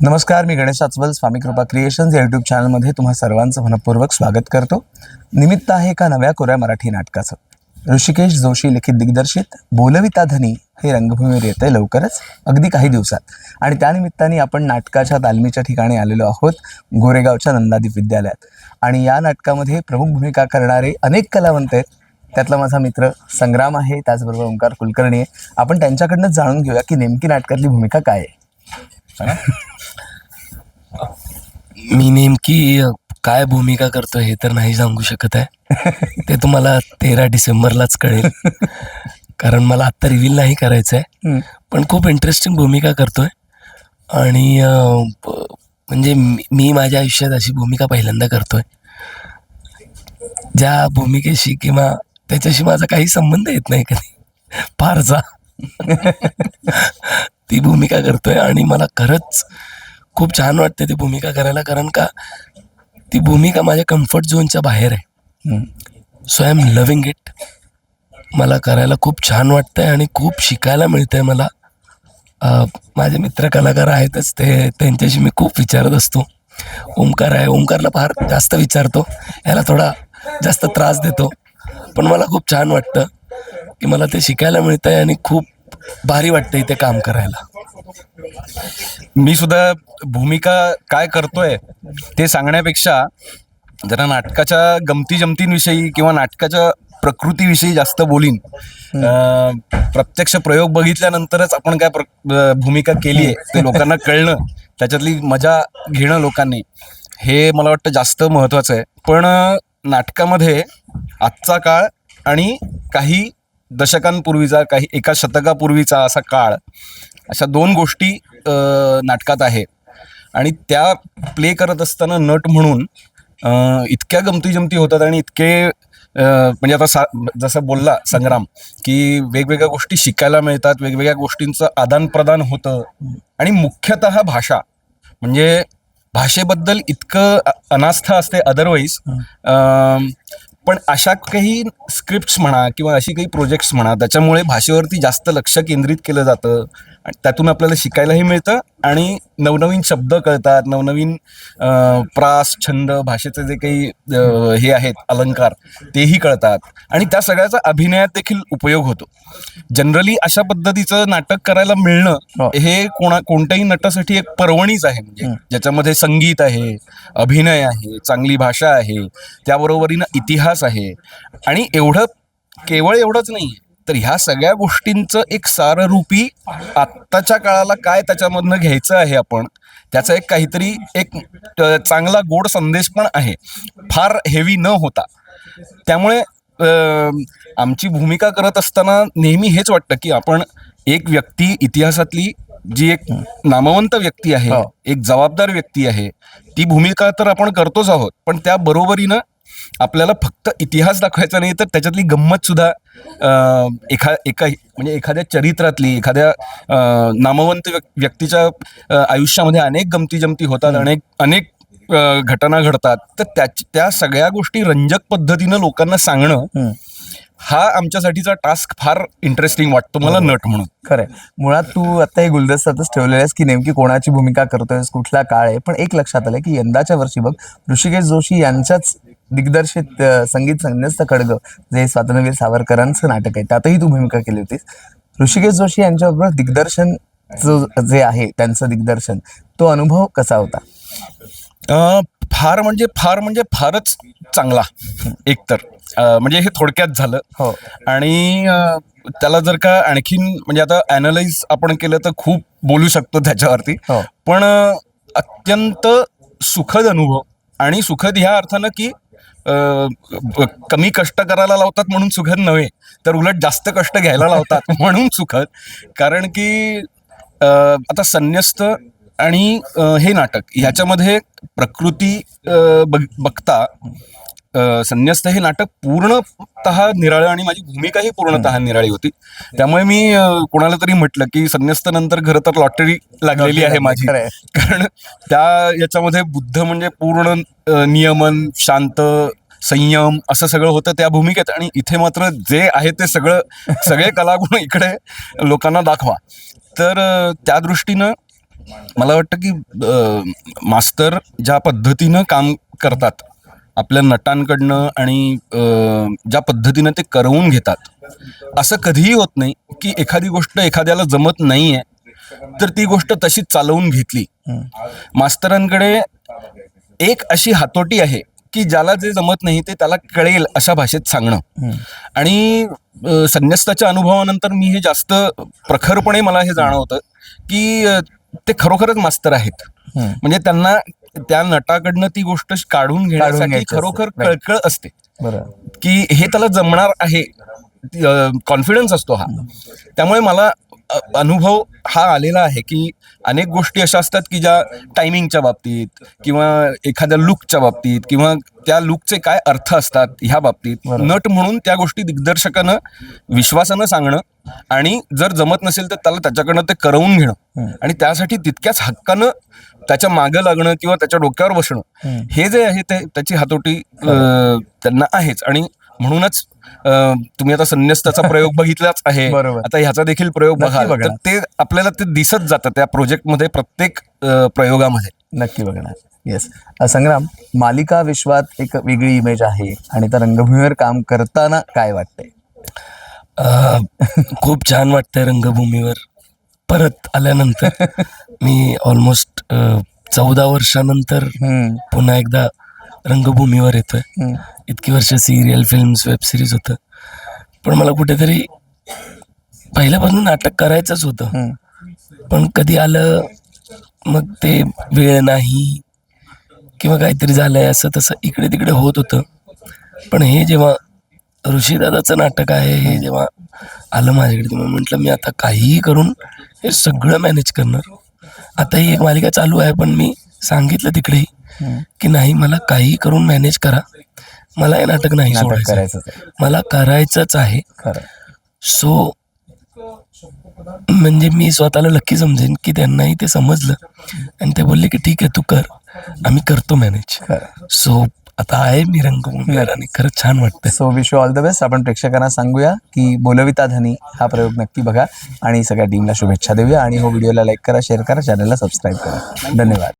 नमस्कार मी गणेश आचवल स्वामी कृपा क्रिएशन्स या यूट्यूब चॅनलमध्ये तुम्हा सर्वांचं मनपूर्वक स्वागत करतो. निमित्त आहे एका नव्या कोऱ्या मराठी नाटकाचं. ऋषिकेश जोशी लिखित दिग्दर्शित बोलविता धनी हे रंगभूमीवर येत आहे लवकरच अगदी काही दिवसात. आणि त्यानिमित्ताने आपण नाटकाच्या तालमीच्या ठिकाणी आलेलो आहोत गोरेगावच्या नंदादीप विद्यालयात. आणि या नाटकामध्ये प्रमुख भूमिका करणारे अनेक कलावंत आहेत. त्यातला माझा मित्र संग्राम आहे त्याचबरोबर ओंकार कुलकर्णी आहे. आपण त्यांच्याकडनं जाणून घेऊया की नेमकी नाटकातली भूमिका काय आहे. मी नेमकी अ, काय भूमिका करतो हे तर नाही सांगू शकत आहे. ते तुम्हाला तेरा डिसेंबरलाच कळेल. कारण मला आत्ता रिव्हील नाही करायचं आहे हम्म. पण खूप इंटरेस्टिंग भूमिका करतोय. आणि अ, ब- म्हणजे मी मी माझ्या आयुष्यात अशी भूमिका पहिल्यांदा करतोय. ज्या भूमिकेशी किंवा त्याच्याशी माझा काही संबंध येत नाही कधी. फारसा. ती भूमिका करतोय आणि मला खरंच खूप छान वाटते ती भूमिका करायला कारण का ती भूमिका माझ्या कम्फर्ट झोनच्या बाहेर आहे. So I am loving it मला करायला खूप छान वाटतंय आणि खूप शिकायला मिळतंय मला. माझे मित्र कलाकार आहेतच ते त्यांच्याशी मी खूप विचारत असतो. ओंकार आहे ओंकारला फार जास्त विचारतो. याला थोडा जास्त त्रास देतो. पण मला खूप छान वाटतं की मला ते शिकायला मिळतंय आणि खूप भारी वाटतं इथे काम करायला. मी सुद्धा भूमिका काय करतोय ते सांगण्यापेक्षा जरा नाटकाच्या गमती जमतींविषयी किंवा नाटकाच्या प्रकृतीविषयी जास्त बोलीन. प्रत्यक्ष प्रयोग बघितल्यानंतरच आपण काय भूमिका केली आहे ते लोकांना कळणं त्याच्यातली मजा घेणं लोकांनी हे मला वाटतं जास्त महत्त्वाचं आहे. पण नाटकामध्ये आजचा काळ आणि काही दशकांपूर्वीचा काही एका शतकापूर्वीचा असा काळ अशा दोन गोष्टी नाटकात आहे आणि त्या प्ले करत असताना नट म्हणून इतक्या गमती जमती होतात आणि इतके म्हणजे आता सा जसं बोलला संग्राम की वेगवेगळ्या गोष्टी शिकायला मिळतात वेगवेगळ्या गोष्टींचं आदानप्रदान होतं. आणि मुख्यतः भाषा. म्हणजे भाषेबद्दल इतकं अनास्था असते अदरवाईज पण अशा काही स्क्रिप्ट्स म्हणा किंवा अशी काही प्रोजेक्ट्स म्हणा त्याच्यामुळे भाषेवरती जास्त लक्ष केंद्रित केलं जातं. त्यातून आपल्याला शिकायलाही मिळतं आणि नवनवीन शब्द कळतात नवनवीन प्रास छंद भाषेचे जे काही हे आहेत अलंकार तेही कळतात. आणि त्या सगळ्याचा अभिनयात देखील उपयोग होतो. जनरली अशा पद्धतीचं नाटक करायला हो. मिळणं हे. कोणा कोणत्याही नटासाठी एक पर्वणीच आहे म्हणजे. ज्याच्यामध्ये संगीत आहे अभिनय आहे चांगली भाषा आहे त्याबरोबरीनं इतिहास आहे. आणि एवढं केवळ एवढंच नाही तर ह्या सगळ्या गोष्टींचं एक साररूपी आत्ताच्या काळाला काय त्याच्यामधनं घ्यायचं आहे आपण त्याचा एक काहीतरी एक चांगला गोड संदेश पण आहे फार हेवी न होता त्यामुळे अ, आमची भूमिका करत असताना नेहमी हेच वाटतं की आपण एक व्यक्ती इतिहासातली जी एक नामवंत व्यक्ती आहे हो. एक जबाबदार व्यक्ती आहे ती भूमिका तर आपण करतोच आहोत पण त्या बरोबरीनं आपल्याला फक्त इतिहास दाखवायचा नाही तर त्याच्यातली गंमत सुद्धा एखा एका म्हणजे एखाद्या चरित्रातली एखाद्या नामवंत व्यक- व्यक्तीच्या आयुष्यामध्ये अनेक गमती जमती होतात अनेक अनेक घटना घडतात. तर त्याची त्या सगळ्या गोष्टी रंजक पद्धतीनं लोकांना सांगणं. हा आमच्यासाठीचा टास्क फार इंटरेस्टिंग वाटतो मला नट म्हणून. खरंय. मुळात तू आता हे गुलदस्त्यातच ठेवलेलं आहेस की नेमकी कोणाची भूमिका करतोयस कुठला काळ आहे? पण एक लक्षात आलं की यंदाच्या वर्षी बघ ऋषिकेश जोशी यांच्याच दिग्दर्शित संगीत संन्यस्त खडग जे स्वातंत्र्यवीर सावरकरांचं नाटक आहे त्यातही तू भूमिका केली होतीस. ऋषिकेश जोशी यांच्याबरोबर दिग्दर्शन जे आहे त्यांचं दिग्दर्शन तो अनुभव कसा होता? अं, फार म्हणजे फार म्हणजे फारच चांगला. एकतर म्हणजे हे थोडक्यात झालं. हो. आणि त्याला जर का आणखीन म्हणजे आता अनालाइज आपण केलं तर खूप बोलू शकतो त्याच्यावरती. हो. पण अत्यंत सुखद अनुभव आणि सुखद ह्या अर्थानं की कमी कष्ट करायला लावतात म्हणून सुखद नव्हे तर उलट जास्त कष्ट घ्यायला लावतात म्हणून सुखद. कारण की आता संन्यस्त आणि हे नाटक ह्याच्यामध्ये प्रकृती बघता संन्यस्त हे नाटक पूर्णतः निराळं आणि माझी भूमिकाही पूर्णतः निराळी होती. त्यामुळे मी कोणाला तरी म्हटलं की संन्यस्त नंतर खरं तर लॉटरी लागलेली आहे माझी. कारण त्या याच्यामध्ये बुद्ध म्हणजे पूर्ण नियमन शांत संयम असं सगळं होतं त्या भूमिकेत. आणि इथे मात्र जे आहे ते सगळं सगळे कलागुण इकडे लोकांना दाखवा. तर त्या दृष्टीनं मला वाटतं की मास्तर ज्या पद्धतीनं काम करतात आपल्या नटांकडनं आणि ज्या पद्धतीनं ते करवून घेतात. असं कधीही होत नाही की एखादी गोष्ट एखाद्याला जमत नाही आहे तर ती गोष्ट तशीच चालवून घेतली. मास्तरांकडे एक अशी हातोटी आहे की ज्याला जे जमत नाही ते त्याला कळेल अशा भाषेत सांगणं. आणि संन्यस्ताच्या अनुभवानंतर मी हे जास्त प्रखरपणे मला हे जाणवतं की ते खरोखरच मास्तर आहेत. म्हणजे त्यांना त्या नटाकडनं ती गोष्ट काढून घेण्यासाठी घ्यायची. खरोखर. कळकळ असते बरं की हे त्याला जमणार आहे कॉन्फिडन्स असतो हा त्यामुळे मला अनुभव हा आलेला आहे की अनेक गोष्टी अशा असतात की ज्या टायमिंगच्या बाबतीत किंवा एखाद्या लुकच्या बाबतीत किंवा त्या लुकचे काय अर्थ असतात ह्या बाबतीत. नट म्हणून त्या गोष्टी दिग्दर्शकानं विश्वासानं सांगणं आणि जर जमत नसेल तर त्याला त्याच्याकडनं ते करवून घेणं आणि त्यासाठी तितक्याच हक्कानं त्याच्या मागं लागणं किंवा त्याच्या डोक्यावर बसणं. हे जे आहे ते त्याची हातोटी त्यांना आहेच आणि म्हणूनच तुम्ही आता संन्यस्ताचा प्रयोग बघितलाच आहे. आता ह्याचा देखील प्रयोग बघाल. बघा. तर ते आपल्याला ते दिसत जातं त्या प्रोजेक्टमध्ये प्रत्येक प्रयोगामध्ये. नक्की बघणार. येस संग्राम मालिका विश्वात एक वेगळी इमेज आहे आणि त्या रंगभूमीवर काम करताना काय वाटतंय? खूप छान वाटतंय रंगभूमीवर. परत आल्यानंतर मी ऑलमोस्ट चौदा वर्षानंतर पुन्हा एकदा रंगभूमीवर येतोय. इतकी वर्ष सिरियल फिल्म्स वेब सिरीज होतं. पण मला कुठेतरी पहिल्यापासून नाटक करायचंच होतं. पण कधी आलं मग ते वेळ नाही किंवा काहीतरी झालंय असं तसं इकडे तिकडे होत होतं. पण हे जेव्हा ऋषीदादाचं नाटक आहे हे जेव्हा आलं माझ्याकडे तेव्हा म्हटलं मी आता काहीही करून हे सगळं मॅनेज करणार. आता ही एक मालिका चालू आहे पण मी सांगितलं तिकडेही. की नाही मला काहीही करून मॅनेज करा. मला हे नाटक नाही सोडायचं. करायचंच आहे. मला करायचंच आहे. खरं. सो म्हणजे मी स्वतःला लक्की समजेन की त्यांनाही ते समजलं. आणि ते बोलले की ठीक आहे तू कर. आम्ही करतो मॅनेज खरं. सो आता आहे मी रंगभूमीवर आणि खरंच छान वाटतंय. So wish you all the best आपण प्रेक्षकांना सांगूया की बोलविता धनी हा प्रयोग नक्की बघा. आणि सगळ्या टीमला शुभेच्छा देऊया. आणि हो व्हिडिओला लाईक करा शेअर करा चॅनलला सबस्क्राईब करा. धन्यवाद.